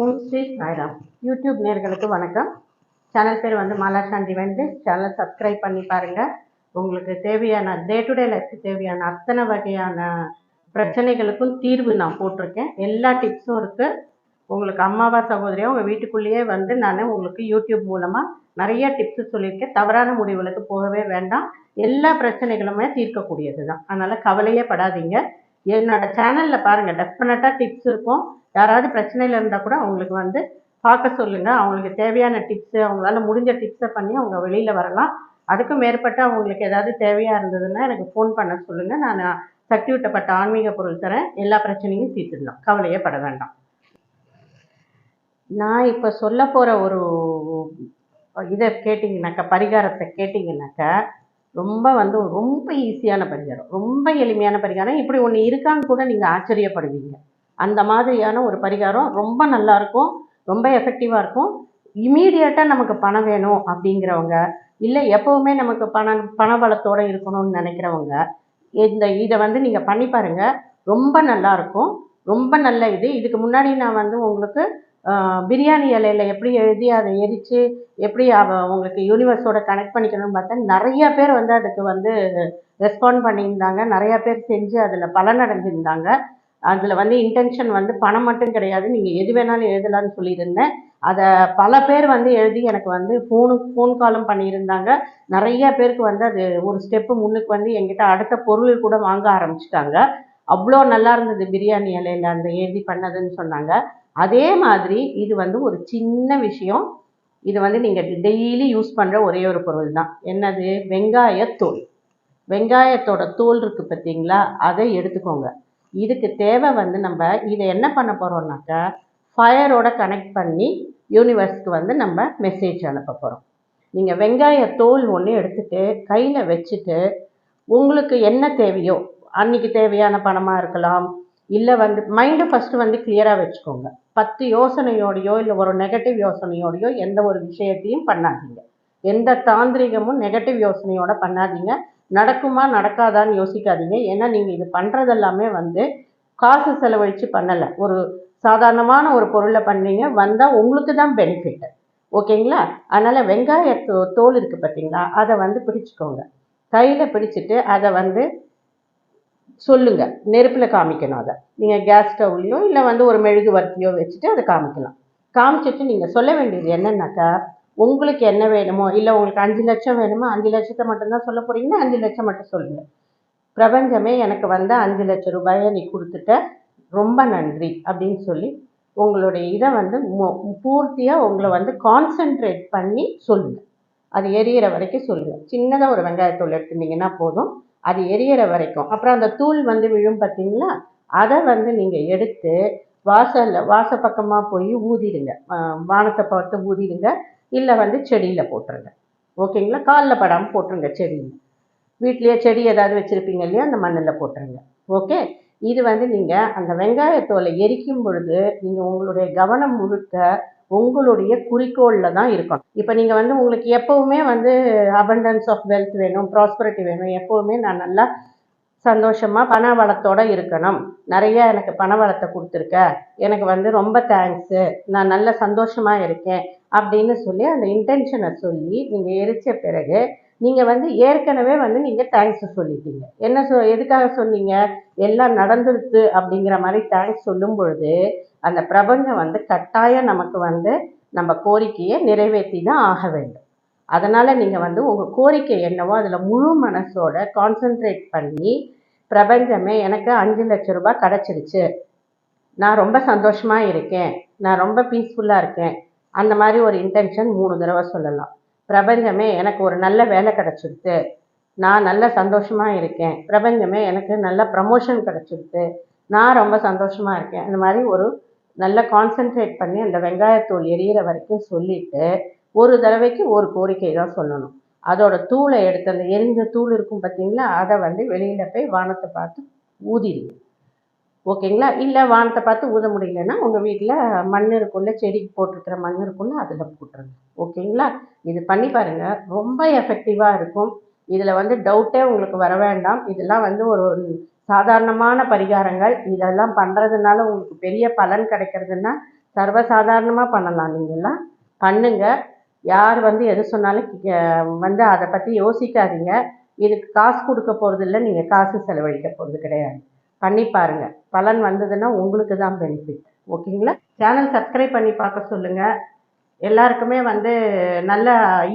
ஓம் Sri Sairam YouTube நேர்களுக்கு வணக்கம். Channel பேர் வந்து மாலாசாந்தி வந்து சேனல் சப்ஸ்கிரைப் பண்ணி பாருங்கள் உங்களுக்கு தேவையான டே டு டே லைஃப்க்கு தேவையான அத்தனை வகையான பிரச்சனைகளுக்கும் தீர்வு நான் போட்டிருக்கேன். எல்லா டிப்ஸும் இருக்குது உங்களுக்கு அம்மாவா சகோதரியாக உங்கள் வீட்டுக்குள்ளேயே வந்து நான் உங்களுக்கு யூடியூப் மூலமாக நிறைய டிப்ஸ் சொல்லியிருக்கேன். தவறான முடிவுகளுக்கு போகவே வேண்டாம். எல்லா பிரச்சனைகளுமே தீர்க்கக்கூடியது தான் அதனால் கவலையே படாதீங்க. என்னோட சேனலில் பாருங்கள் டெஃபினட்டாக டிப்ஸ் இருக்கும். யாராவது பிரச்சனையில் இருந்தால் கூட அவங்களுக்கு வந்து பார்க்க சொல்லுங்கள் அவங்களுக்கு தேவையான டிப்ஸு அவங்களால முடிஞ்ச டிப்ஸை பண்ணி அவங்க வெளியில் வரலாம். அதுக்கும் மேற்பட்ட அவங்களுக்கு ஏதாவது தேவையாக இருந்ததுன்னா எனக்கு ஃபோன் பண்ண சொல்லுங்கள் நான் சக்தி விட்டப்பட்ட ஆன்மீக பொருள் தரேன். எல்லா பிரச்சனையும் தீர்த்துடலாம். கவலையே பட வேண்டாம். நான் இப்போ சொல்ல போகிற ஒரு இதை கேட்டிங்கனாக்கா பரிகாரத்தை கேட்டிங்கனாக்கா ரொம்ப வந்து ரொம்ப ஈஸியான பரிகாரம். ரொம்ப எளிமையான பரிகாரம். இப்படி ஒன்று இருக்கான்னு கூட நீங்கள் ஆச்சரியப்படுவீங்க. அந்த மாதிரியான ஒரு பரிகாரம் ரொம்ப நல்லா இருக்கும். ரொம்ப எஃபெக்டிவாக இருக்கும். இமீடியட்டாக நமக்கு பணம் வேணும் அப்படிங்கிறவங்க இல்லை எப்போவுமே நமக்கு பணம் பணபலத்தோடு இருக்கணும்னு நினைக்கிறவங்க இந்த இதை வந்து நீங்கள் பண்ணி பாருங்கள் ரொம்ப நல்லா இருக்கும். ரொம்ப நல்ல இது. இதுக்கு முன்னாடி நான் வந்து உங்களுக்கு பிரியாணி இலையில எப்படி எழுதி அதை எரித்து எப்படி அவ உங்களுக்கு யூனிவர்ஸோட கனெக்ட் பண்ணிக்கணும்னு பார்த்தா நிறைய பேர் வந்து அதுக்கு வந்து ரெஸ்பாண்ட் பண்ணியிருந்தாங்க. நிறையா பேர் செஞ்சு அதில் பலனடைஞ்சிருந்தாங்க. அதில் வந்து இன்டென்ஷன் வந்து பணம் மட்டும் கிடையாது. நீங்கள் எது வேணாலும் எழுதலாம்னு சொல்லியிருந்தேன். அதை பல பேர் வந்து எழுதி எனக்கு வந்து ஃபோனு ஃபோன் காலும் பண்ணியிருந்தாங்க. நிறைய பேருக்கு வந்து அது ஒரு ஸ்டெப்பு முன்னுக்கு வந்து எங்கிட்ட அடுத்த பொருள் கூட வாங்க ஆரம்பிச்சிட்டாங்க. அவ்வளோ நல்லா இருந்தது பிரியாணி இலையில அந்த எழுதி பண்ணதுன்னு சொன்னாங்க. அதே மாதிரி இது வந்து ஒரு சின்ன விஷயம். இது வந்து நீங்கள் டெய்லி யூஸ் பண்ணுற ஒரே ஒரு பொருள் தான் என்னது வெங்காயத்தோல் வெங்காயத்தோட தோல் இருக்குது பார்த்தீங்களா? அதை எடுத்துக்கோங்க. இதுக்கு தேவை வந்து நம்ம இதை என்ன பண்ண போகிறோம்னாக்கா ஃபயரோட கனெக்ட் பண்ணி யூனிவர்ஸ்க்கு வந்து நம்ம மெசேஜ் அனுப்ப போகிறோம் நீங்கள் வெங்காய தோல் ஒன்று எடுத்துட்டு கையில் வச்சுட்டு உங்களுக்கு என்ன தேவையோ அன்னைக்கு தேவையான பணமாக இருக்கலாம் இல்லை வந்து மைண்டை ஃபஸ்ட்டு வந்து கிளியராக வச்சுக்கோங்க. பத்து யோசனையோடையோ இல்லை ஒரு நெகட்டிவ் யோசனையோடையோ எந்த ஒரு விஷயத்தையும் பண்ணாதீங்க. எந்த தாந்திரிகமும் நெகட்டிவ் யோசனையோட பண்ணாதீங்க. நடக்குமா நடக்காதான்னு யோசிக்காதீங்க. ஏன்னா நீங்கள் இது பண்ணுறதெல்லாமே வந்து காசு செலவழித்து பண்ணலை. ஒரு சாதாரணமான ஒரு பொருளை பண்ணீங்க வந்தால் உங்களுக்கு தான் பெனிஃபிட் ஓகேங்களா? அதனால் வெங்காய தோ தோல் இருக்குது பார்த்தீங்களா அதை வந்து பிடிச்சிக்கோங்க கையில் பிடிச்சிட்டு அதை வந்து சொல்லுங்கள் நெருப்பில் காமிக்கணும் அதை. நீங்கள் கேஸ் ஸ்டவ்லையோ இல்லை வந்து ஒரு மெழுகு வர்த்தியோ வச்சுட்டு அதை காமிக்கலாம். காமிச்சிட்டு நீங்கள் சொல்ல வேண்டியது என்னென்னாக்கா உங்களுக்கு என்ன வேணுமோ இல்லை உங்களுக்கு அஞ்சு லட்சம் வேணுமோ அஞ்சு லட்சத்தை மட்டும்தான் சொல்ல போறீங்கன்னா அஞ்சு லட்சம் மட்டும் சொல்லுங்கள் பிரபஞ்சமே எனக்கு வந்து அஞ்சு லட்சம் ரூபாயை நீ கொடுத்துட்ட. ரொம்ப நன்றி அப்படின்னு சொல்லி உங்களுடைய இதை வந்து பூர்த்தியாக உங்களை வந்து கான்சென்ட்ரேட் பண்ணி சொல்லுங்கள் அது எரியிற வரைக்கும் சொல்லுங்கள் சின்னதாக ஒரு வெங்காயத்தூள் எடுத்துட்டிங்கன்னா போதும். அது எரியிற வரைக்கும். அப்புறம் அந்த தூள் வந்து விழும் பார்த்தீங்களா? அதை வந்து நீங்கள் எடுத்து வாசலில் வாச பக்கமாக போய் ஊதிடுங்க. வானத்தை பார்த்து ஊதிடுங்க. இல்லை வந்து செடியில் போட்டுருங்க. ஓகேங்களா? காலில் படாமல் போட்டுருங்க செடியில் வீட்லேயே செடி ஏதாவது வச்சுருப்பீங்க இல்லையா? அந்த மண்ணில் போட்டுருங்க. ஓகே? இது வந்து நீங்கள் அந்த வெங்காயத்தோலை எரிக்கும் பொழுது நீங்கள் உங்களுடைய கவனம் முழுக்க உங்களுடைய குறிக்கோளில் தான் இருக்கணும். இப்போ நீங்கள் வந்து உங்களுக்கு எப்போவுமே வந்து அபண்டன்ஸ் ஆஃப் வெல்த் வேணும் ப்ராஸ்பரிட்டி வேணும். எப்போவுமே நான் நல்லா சந்தோஷமாக பண வளத்தோடு இருக்கணும். நிறைய எனக்கு பண வளத்தை கொடுத்துருக்க. எனக்கு வந்து ரொம்ப தேங்க்ஸு நான் நல்ல சந்தோஷமாக இருக்கேன் அப்படின்னு சொல்லி அந்த இன்டென்ஷனை சொல்லி நீங்கள் எரிச்ச பிறகு நீங்கள் வந்து ஏற்கனவே வந்து நீங்கள் தேங்க்ஸ் சொல்லிட்டீங்க. என்ன சொ எதுக்காக சொன்னீங்க? எல்லாம் நடந்துருது அப்படிங்கிற மாதிரி தேங்க்ஸ் சொல்லும் பொழுது அந்த பிரபஞ்சம் வந்து கட்டாயம் நமக்கு வந்து நம்ம கோரிக்கையை நிறைவேற்றி தான் ஆக வேண்டும். அதனால் நீங்கள் வந்து உங்கள் கோரிக்கை என்னவோ அதில் முழு மனசோட கான்சென்ட்ரேட் பண்ணி பிரபஞ்சமே எனக்கு அஞ்சு லட்ச ரூபாய் கிடச்சிருச்சு. நான் ரொம்ப சந்தோஷமாக இருக்கேன். நான் ரொம்ப பீஸ்ஃபுல்லாக இருக்கேன். அந்த மாதிரி ஒரு இன்டென்ஷன் மூணு தடவை சொல்லலாம். பிரபஞ்சமே எனக்கு ஒரு நல்ல வேலை கிடச்சிருக்கு. நான் நல்ல சந்தோஷமாக இருக்கேன். பிரபஞ்சமே எனக்கு நல்ல ப்ரமோஷன் கிடச்சிருக்கு. நான் ரொம்ப சந்தோஷமாக இருக்கேன். அந்த மாதிரி ஒரு நல்லா கான்சென்ட்ரேட் பண்ணி அந்த வெங்காயத்தூள் எரியிற வரைக்கும் சொல்லிட்டு ஒரு தடவைக்கு ஒரு கோரிக்கை தான் சொல்லணும். அதோட தூளை எடுத்து அந்த எரிஞ்ச தூள் இருக்கும் பார்த்தீங்களா அதை வந்து வெளியில் போய் வானத்தை பார்த்து ஊதிடுங்க. ஓகேங்களா? இல்லை வானத்தை பார்த்து ஊத முடியலன்னா உங்கள் வீட்டில் மண் இருக்குள்ள செடிக்கு போட்டிருக்கிற மண் இருக்குள்ள அதில் போட்டுருங்க. ஓகேங்களா? இது பண்ணி பாருங்கள் ரொம்ப எஃபெக்டிவாக இருக்கும். இதில் வந்து டவுட்டே உங்களுக்கு வர வேண்டாம். இதெல்லாம் வந்து ஒரு சாதாரணமான பரிகாரங்கள் இதெல்லாம் பண்ணுறதுனால உங்களுக்கு பெரிய பலன் கிடைக்கிறதுன்னா சர்வசாதாரணமாக பண்ணலாம். நீங்கள்லாம் பண்ணுங்கள் யார் வந்து எது சொன்னாலும் வந்து அதை பற்றி யோசிக்காதீங்க. இதுக்கு காசு கொடுக்க போகிறது இல்லை நீங்கள் காசு செலவழிக்க போகிறது கிடையாது. பண்ணி பாருங்கள் பலன் வந்ததுன்னா உங்களுக்கு தான் பெனிஃபிட் ஓகேங்களா சேனல் சப்ஸ்கிரைப் பண்ணி பார்க்க சொல்லுங்கள் எல்லாருக்குமே வந்து நல்ல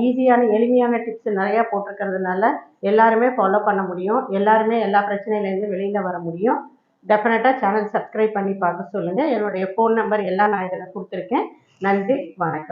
ஈஸியான எளிமையான டிப்ஸ் நிறையா போட்டிருக்கிறதுனால எல்லாருமே ஃபாலோ பண்ண முடியும். எல்லாருமே எல்லா பிரச்சனையிலேருந்து வெளியில் வர முடியும். டெஃபினட்டாக சேனல் சப்ஸ்கிரைப் பண்ணி பார்க்க சொல்லுங்கள் என்னுடைய ஃபோன் நம்பர் எல்லாம் நான் இதில் கொடுத்துருக்கேன். நன்றி வணக்கம்.